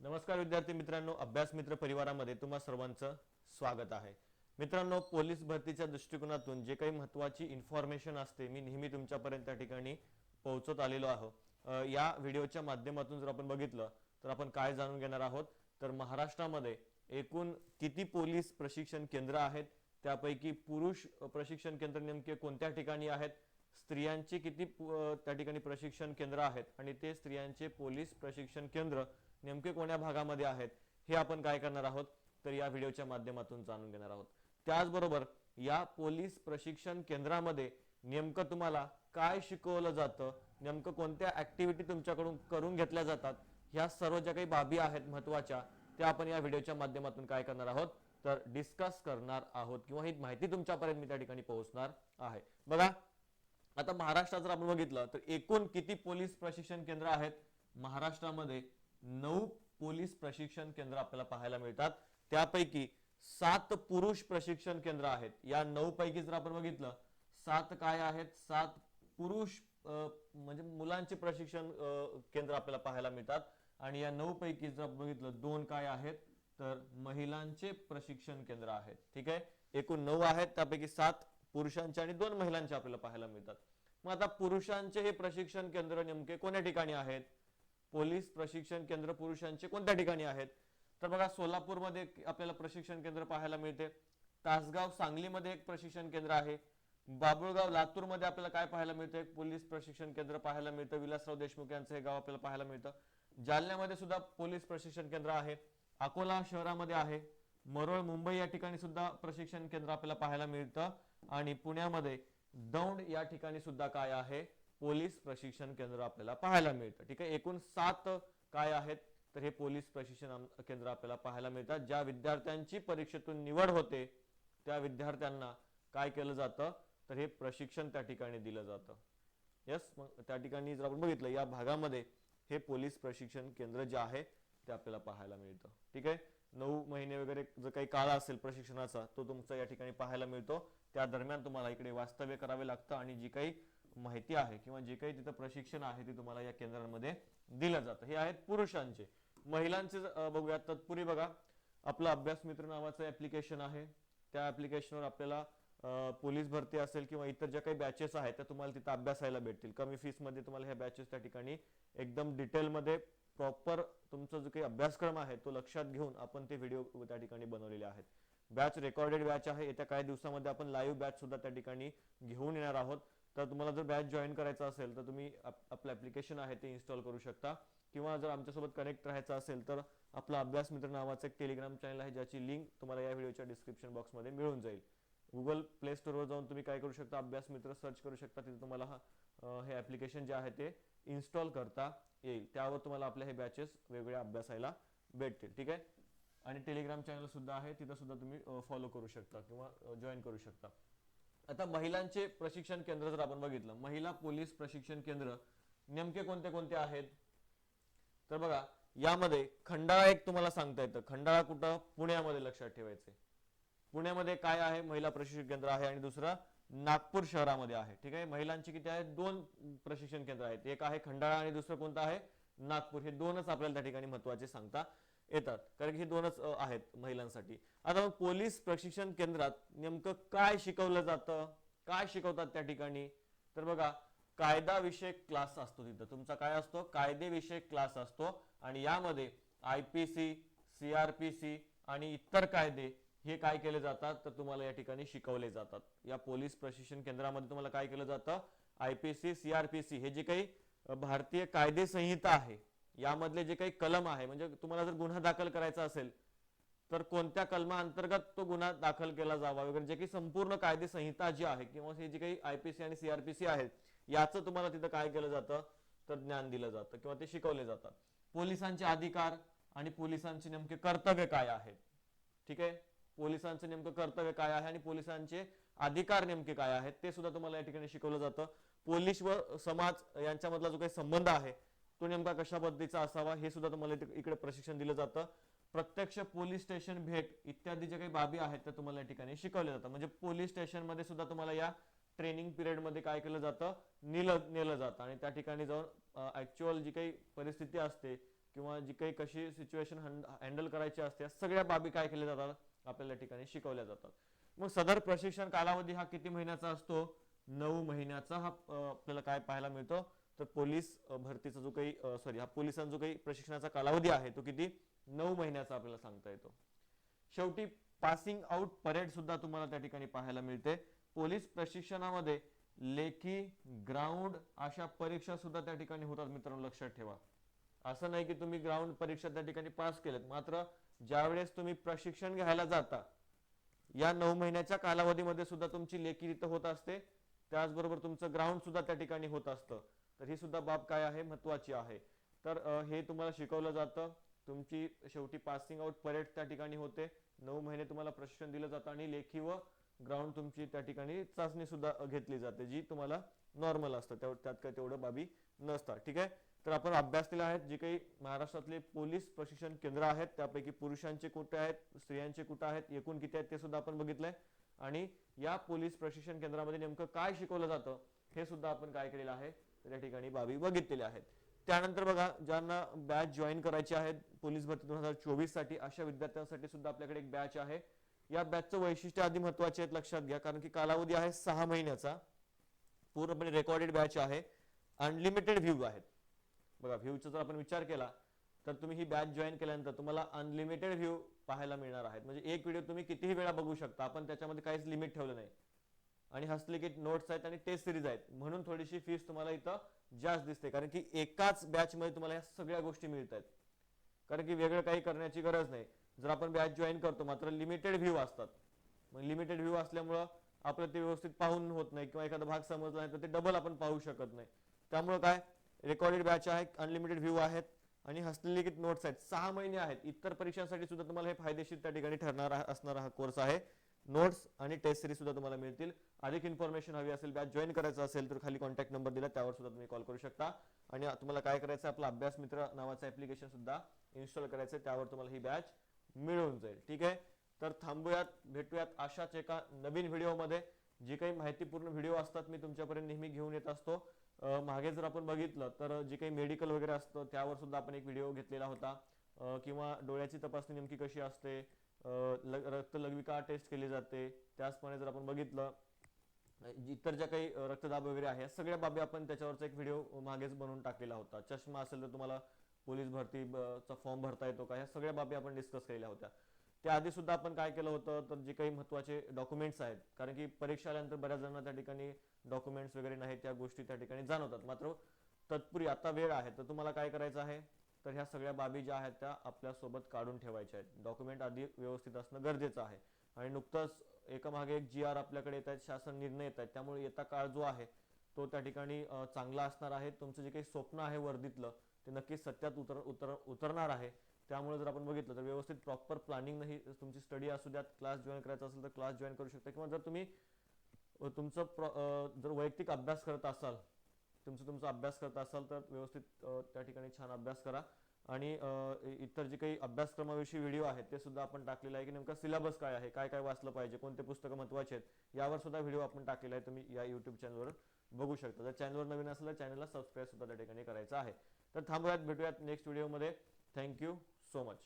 नमस्कार विद्यार्थी मित्रांनो अभ्यास मित्र परिवारामध्ये तुम्हा सर्वांचं स्वागत आहे. मित्रांनो पोलीस भरतीच्या दृष्टिकोनातून जे काही महत्वाची इन्फॉर्मेशन असते मी नेहमी तुमच्यापर्यंत त्या ठिकाणी पोहोचत आलेलो आहो. या व्हिडिओच्या माध्यमातून जर आपण बघितलं तर आपण काय जाणून घेणार आहोत? तर महाराष्ट्रामध्ये एकूण किती पोलीस प्रशिक्षण केंद्र आहेत? त्यापैकी पुरुष प्रशिक्षण केंद्र नेमके कोणत्या ठिकाणी आहेत? स्त्रियांचे किती त्या ठिकाणी प्रशिक्षण केंद्र आहेत आणि ते स्त्रियांचे पोलीस प्रशिक्षण केंद्र नेमके कोण्या भागामध्ये आहेत हे आपण काय करणार आहोत तर या व्हिडिओच्या माध्यमातून जाणून घेणार आहोत. त्याचबरोबर या पोलीस प्रशिक्षण केंद्रामध्ये नेमकं तुम्हाला काय शिकवलं जातं नेमकं कोणत्या ऍक्टिव्हिटी तुमच्याकडून करून घेतल्या जातात ह्या सर्व ज्या काही बाबी आहेत महत्त्वाच्या त्या आपण या व्हिडिओच्या माध्यमातून काय करणार आहोत तर डिस्कस करणार आहोत किंवा ही माहिती तुमच्यापर्यंत मी त्या ठिकाणी पोहोचणार आहे. बघा आता महाराष्ट्रात जर आपण बघितलं तर एकूण किती पोलीस प्रशिक्षण केंद्र आहेत? महाराष्ट्रामध्ये नऊ पोलीस प्रशिक्षण केंद्र आपल्याला पाहायला मिळतात. त्यापैकी सात पुरुष प्रशिक्षण केंद्र आहेत. या नऊ पैकी जर आपण बघितलं सात काय आहेत? सात पुरुष म्हणजे मुलांचे प्रशिक्षण केंद्र आपल्याला पाहायला मिळतात. आणि या नऊ पैकी जर आपण बघितलं दोन काय आहेत? तर महिलांचे प्रशिक्षण केंद्र आहेत. ठीक आहे? एकूण नऊ आहेत त्यापैकी सात पुरुषांचे आणि दोन महिलांचे आपल्याला पाहायला मिळतात. मग आता पुरुषांचे हे प्रशिक्षण केंद्र नेमके कोण्या ठिकाणी आहेत? पोलीस प्रशिक्षण केंद्र पुरुषांचे कोणत्या ठिकाणी आहेत? तर बघा सोलापूरमध्ये आपल्याला प्रशिक्षण केंद्र पाहायला मिळते. तासगाव सांगलीमध्ये एक प्रशिक्षण केंद्र आहे. बाबुळगाव लातूरमध्ये आपल्याला काय पाहायला मिळतं? एक पोलीस प्रशिक्षण केंद्र पाहायला मिळतं. विलासराव देशमुख यांचं हे गाव आपल्याला पाहायला मिळतं. जालन्यामध्ये सुद्धा पोलीस प्रशिक्षण केंद्र आहे. अकोला शहरामध्ये आहे. मरोळ मुंबई या ठिकाणी सुद्धा प्रशिक्षण केंद्र आपल्याला पाहायला मिळतं. आणि पुण्यामध्ये दौंड या ठिकाणी सुद्धा काय आहे? पोलीस प्रशिक्षण केंद्र आपल्याला पाहायला मिळतं. ठीक आहे? एकूण सात काय आहेत? तर हे पोलीस प्रशिक्षण केंद्र आपल्याला पाहायला मिळतात. ज्या विद्यार्थ्यांची परीक्षेतून निवड होते त्या विद्यार्थ्यांना काय केलं जातं? तर हे प्रशिक्षण त्या ठिकाणी दिलं जातं. यस मग त्या ठिकाणी जर आपण बघितलं या भागामध्ये हे पोलीस प्रशिक्षण केंद्र जे आहे ते आपल्याला पाहायला मिळतं. ठीक आहे? नऊ महिने वगैरे जो काही काळ असेल प्रशिक्षणाचा तो तुमचा या ठिकाणी पाहायला मिळतो. त्या दरम्यान तुम्हाला इकडे वास्तव्य करावे लागतं आणि जी काही माहिती आहे किंवा जे काही तिथं प्रशिक्षण आहे ते तुम्हाला या केंद्रांमध्ये दिलं जातं. हे आहेत पुरुषांचे. महिलांचे बघूया बघूयात तत्पूर्वी बघा. आपलं अभ्यास मित्र नावाचं ऍप्लिकेशन आहे. त्या ऍप्लिकेशनवर आपल्याला पोलीस भरती असेल किंवा इतर ज्या काही बॅचेस आहेत त्या तुम्हाला तिथं अभ्यासायला भेटतील. कमी फीसमध्ये तुम्हाला ह्या बॅचेस त्या ठिकाणी एकदम डिटेलमध्ये प्रॉपर तुमचा जो काही अभ्यासक्रम आहे तो लक्षात घेऊन आपण ते व्हिडिओ त्या ठिकाणी बनवलेले आहेत. बॅच रेकॉर्डेड बॅच आहे. येत्या काही दिवसामध्ये आपण लाईव्ह बॅच सुद्धा त्या ठिकाणी घेऊन येणार आहोत. तर तुम्हाला जर बॅच जॉईन करायचं असेल तर तुम्ही आपलं ऍप्लिकेशन आहे ते इन्स्टॉल करू शकता. किंवा जर आमच्यासोबत कनेक्ट राहायचं असेल तर आपलं अभ्यास मित्र नावाचं एक टेलिग्राम चॅनल आहे ज्याची लिंक तुम्हाला या व्हिडिओच्या डिस्क्रिप्शन बॉक्समध्ये मिळून जाईल. गुगल प्ले स्टोरवर जाऊन तुम्ही काय करू शकता? अभ्यास मित्र सर्च करू शकता. तिथे तुम्हाला हे ऍप्लिकेशन जे आहे ते इन्स्टॉल करता. येईल. त्यावर तुम्हाला आपले हे बॅचेस वेगवेगळ्या अभ्यासायला भेटतील. ठीक आहे? आणि टेलिग्राम चॅनल सुद्धा आहे. तिथं सुद्धा तुम्ही फॉलो करू शकता किंवा जॉईन करू शकता. आता महिलांचे प्रशिक्षण केंद्र जर आपण बघितलं महिला पोलीस प्रशिक्षण केंद्र नेमके कोणते कोणते आहेत? तर बघा यामध्ये खंडाळा एक तुम्हाला सांगता येतं. खंडाळा कुठं? पुण्यामध्ये लक्षात ठेवायचे पुण्यामध्ये काय आहे? महिला प्रशिक्षण केंद्र आहे. आणि दुसरं नागपूर शहरामध्ये आहे. ठीक आहे? महिलांची किती आहे दोन प्रशिक्षण केंद्र आहेत. एक आहे खंडाळा आणि दुसरं कोणतं आहे? नागपूर. हे दोनच आपल्याला त्या ठिकाणी महत्त्वाचे सांगता येतात. कारण की हे दोनच आहेत महिलांसाठी. आता मग पोलीस प्रशिक्षण केंद्रात नेमकं काय शिकवलं जातं? काय शिकवतात त्या ठिकाणी? तर बघा कायदा विषयक क्लास असतो तिथं. तुमचा काय असतो? कायदेविषयक क्लास असतो. आणि यामध्ये I P C C R P C आणि इतर कायदे हे काय केले जातात तर तुम्हाला या ठिकाणी शिकवले जातात. या पोलीस प्रशिक्षण केंद्रामध्ये तुम्हाला काय केलं जातं? I P C C R P C हे जे काही भारतीय कायदे संहिता आहे यामधले जे काही कलम आहे म्हणजे तुम्हाला जर गुन्हा दाखल करायचा असेल तर कोणत्या कलमा अंतर्गत तो गुन्हा दाखल केला जावा? वगैरे जे काही संपूर्ण कायदे संहिता जी आहे किंवा हे जे काही आयपीसी आणि सीआरपीसी आहेत याचं तुम्हाला तिथं काय केलं जातं? तर ज्ञान दिलं जातं किंवा ते शिकवले जातात. पोलिसांचे अधिकार आणि पोलिसांचे नेमके कर्तव्य काय आहेत ठीक आहे? पोलिसांचं नेमकं कर्तव्य काय आहे आणि पोलिसांचे अधिकार नेमके काय आहेत ते सुद्धा तुम्हाला या ठिकाणी शिकवलं जातं. पोलीस व समाज यांच्यामधला जो काही संबंध आहे तो नेमका कशा पद्धतीचा असावा हे सुद्धा तुम्हाला इकडे प्रशिक्षण दिलं जातं. प्रत्यक्ष पोलीस स्टेशन भेट इत्यादी जे काही बाबी आहेत त्या तुम्हाला या ठिकाणी शिकवल्या जातात. म्हणजे पोलीस स्टेशनमध्ये सुद्धा तुम्हाला या ट्रेनिंग पिरियडमध्ये काय केलं जातं? नेलं नेलं जातं आणि त्या ठिकाणी जाऊन ऍक्च्युअल जी काही परिस्थिती असते किंवा जी काही कशी सिच्युएशन हँडल करायची असते या सगळ्या बाबी काय केल्या जातात? आपल्याला ठिकाणी शिकवल्या जातात. मग सदर प्रशिक्षण कालावधी हा किती महिन्याचा असतो? नऊ महिन्याचा हा आपल्याला काय पाहायला मिळतो? तर पोलीस भरतीचा जो काही सॉरी हा पोलिसांचा जो काही प्रशिक्षणाचा कालावधी आहे तो किती? नऊ महिन्याचा आपल्याला सांगता येतो. शेवटी पासिंग आउट परेड सुद्धा तुम्हाला त्या ठिकाणी पाहायला मिळते. पोलीस प्रशिक्षणामध्ये लेखी ग्राउंड अशा परीक्षा सुद्धा त्या ठिकाणी होतात मित्रांनो लक्षात ठेवा. असं नाही की तुम्ही ग्राउंड परीक्षा त्या ठिकाणी पास केलेत मात्र ज्यावेळेस तुम्ही प्रशिक्षण घ्यायला जाता या नऊ महिन्याच्या कालावधीमध्ये सुद्धा तुमची लेखी तिथं होत असते. त्याचबरोबर तुमचं ग्राउंड सुद्धा त्या ठिकाणी होत असतं. तर ही सुद्धा बाब काय आहे? महत्वाची आहे. तर हे तुम्हाला शिकवलं जातं. तुमची शेवटी पासिंग आउट परेड त्या ठिकाणी होते. नऊ महिने तुम्हाला प्रशिक्षण दिलं जातं आणि लेखी व ग्राउंड तुमची त्या ठिकाणी चाचणी सुद्धा घेतली जाते जी तुम्हाला नॉर्मल असतं. त्या- त्यात काय तेवढं बाबी नसतात. ठीक आहे? तर आपण अभ्यासलेले आहेत जे काही महाराष्ट्रातले पोलीस प्रशिक्षण केंद्र आहेत त्यापैकी पुरुषांचे कुठे आहेत स्त्रियांचे कुठे आहेत एकूण किती आहेत ते सुद्धा आपण बघितलंय. आणि या पोलीस प्रशिक्षण केंद्रामध्ये नेमकं काय शिकवलं जातं हे सुद्धा आपण काय केलेलं आहे तर या ठिकाणी बाबी बघितलेल्या आहेत. त्यानंतर बघा ज्यांना बॅच जॉईन करायची आहे पोलीस भरती दोन हजार चोवीससाठी अशा विद्यार्थ्यांसाठी सुद्धा आपल्याकडे एक बॅच आहे. या बॅचचं वैशिष्ट्य आधी महत्त्वाचे आहेत लक्षात घ्या कारण की कालावधी आहे सहा महिन्याचा. पूर्णपणे रेकॉर्डेड बॅच आहे. अनलिमिटेड व्ह्यू आहेत. बघा व्ह्यूचा जर आपण विचार केला तर तुम्ही ही बॅच जॉईन केल्यानंतर तुम्हाला अनलिमिटेड व्ह्यू पाहायला मिळणार आहेत. म्हणजे एक व्हिडिओ तुम्ही कितीही वेळा बघू शकता आपण त्याच्यामध्ये काहीच लिमिट ठेवलं नाही. आणि हस्तलिखित नोट्स आहेत आणि टेस्ट सिरीज आहेत. म्हणून थोडीशी फीस तुम्हाला इथं जास्त दिसते. कारण की एकाच बॅच मध्ये तुम्हाला या सगळ्या गोष्टी मिळत आहेत. कारण की वेगळं काही करण्याची गरज नाही. जर आपण बॅच जॉईन करतो मात्र लिमिटेड व्ह्यू असतात. मग लिमिटेड व्ह्यू असल्यामुळं आपलं ते व्यवस्थित पाहून होत नाही किंवा एखादा भाग समजला नाही तर ते डबल आपण पाहू शकत नाही. त्यामुळं काय? रेकॉर्डेड बॅच आहे अनलिमिटेड व्ह्यू आहेत आणि हस्तलिखित नोट्स आहेत. सहा महिने आहेत. इतर परीक्षांसाठी सुद्धा तुम्हाला हे फायदेशीर त्या ठिकाणी ठरणार असणार असणारा हा कोर्स आहे. नोट्स आणि टेस्ट सिरीज सुद्धा तुम्हाला मिळतील. अधिक इन्फॉर्मेशन हवी असेल बॅच जॉईन करायचं असेल तर खाली कॉन्टॅक्ट नंबर दिला त्यावर सुद्धा तुम्ही कॉल करू शकता. आणि तुम्हाला काय करायचं आपला अभ्यास मित्र नावाचं ऍप्लिकेशन सुद्धा इन्स्टॉल करायचं आहे. त्यावर तुम्हाला ही बॅच मिळून जाईल. ठीक आहे? तर थांबूयात भेटूयात अशाच एका नवीन व्हिडिओमध्ये जी काही माहितीपूर्ण व्हिडिओ असतात मी तुमच्यापर्यंत नेहमी घेऊन येत असतो. मागे जर आपण बघितलं तर जे काही मेडिकल वगैरे असतं त्यावर सुद्धा आपण एक व्हिडिओ घेतलेला होता. किंवा डोळ्याची तपासणी नेमकी कशी असते अं, रक्त लघविका टेस्ट केली जाते त्याचप्रमाणे जर आपण बघितलं इतर ज्या काही रक्तदाब वगैरे आहे या सगळ्या बाबी आपण त्याच्यावरचा एक व्हिडिओ मागेच बनवून टाकलेला होता. चष्मा असेल तर तुम्हाला पोलीस भरती चा फॉर्म भरता येतो का? ह्या सगळ्या बाबी आपण डिस्कस केलेल्या होत्या. त्याआधी सुद्धा आपण काय केलं होतं तर जे काही महत्त्वाचे डॉक्युमेंट्स आहेत कारण की परीक्षा आल्यानंतर बऱ्याच जणांना त्या ठिकाणी डॉक्युमेंट्स वगैरे नाहीत त्या गोष्टी त्या ठिकाणी जाणवतात. मात्र तत्पूर्वी आता वेळ आहे तर तुम्हाला काय करायचं आहे? तर ह्या सगळ्या बाबी ज्या आहेत त्या आपल्यासोबत काढून ठेवायच्या आहेत. डॉक्युमेंट आधी व्यवस्थित असणं गरजेचं आहे. आणि नुकतंच एकामागे एक जी आर आपल्याकडे येत आहेत शासन निर्णय येत आहेत. त्यामुळे येता काळ जो आहे तो त्या ठिकाणी चांगला असणार आहे. तुमचं जे काही स्वप्न आहे वर्दीतलं ते नक्कीच सत्यात उतर उतर उतरणार आहे. त्यामुळे जर आपण बघितलं तर व्यवस्थित प्रॉपर प्लॅनिंग नाही तुमची स्टडी असू द्यात क्लास जॉईन करायचा असेल तर क्लास जॉईन करू शकता. किंवा जर तुम्ही तुमचं जर वैयक्तिक अभ्यास करत असाल तुमचं तुमचा अभ्यास करत असाल तर व्यवस्थित त्या ठिकाणी छान अभ्यास करा. आणि इतर जे काही अभ्यासक्रमाविषयी व्हिडिओ आहेत ते सुद्धा आपण टाकलेलं आहे की नेमका सिलेबस काय आहे काय काय वाचलं पाहिजे कोणते पुस्तकं महत्त्वाचे आहेत यावर सुद्धा व्हिडिओ आपण टाकलेला आहे तुम्ही या युट्यूब चॅनलवर बघू शकता. जर चॅनलवर नवीन असेल तर चॅनलला सबस्क्राईब सुद्धा त्या ठिकाणी करायचं आहे. तर थांबूयात भेटूयात नेक्स्ट व्हिडिओमध्ये थँक्यू सो मच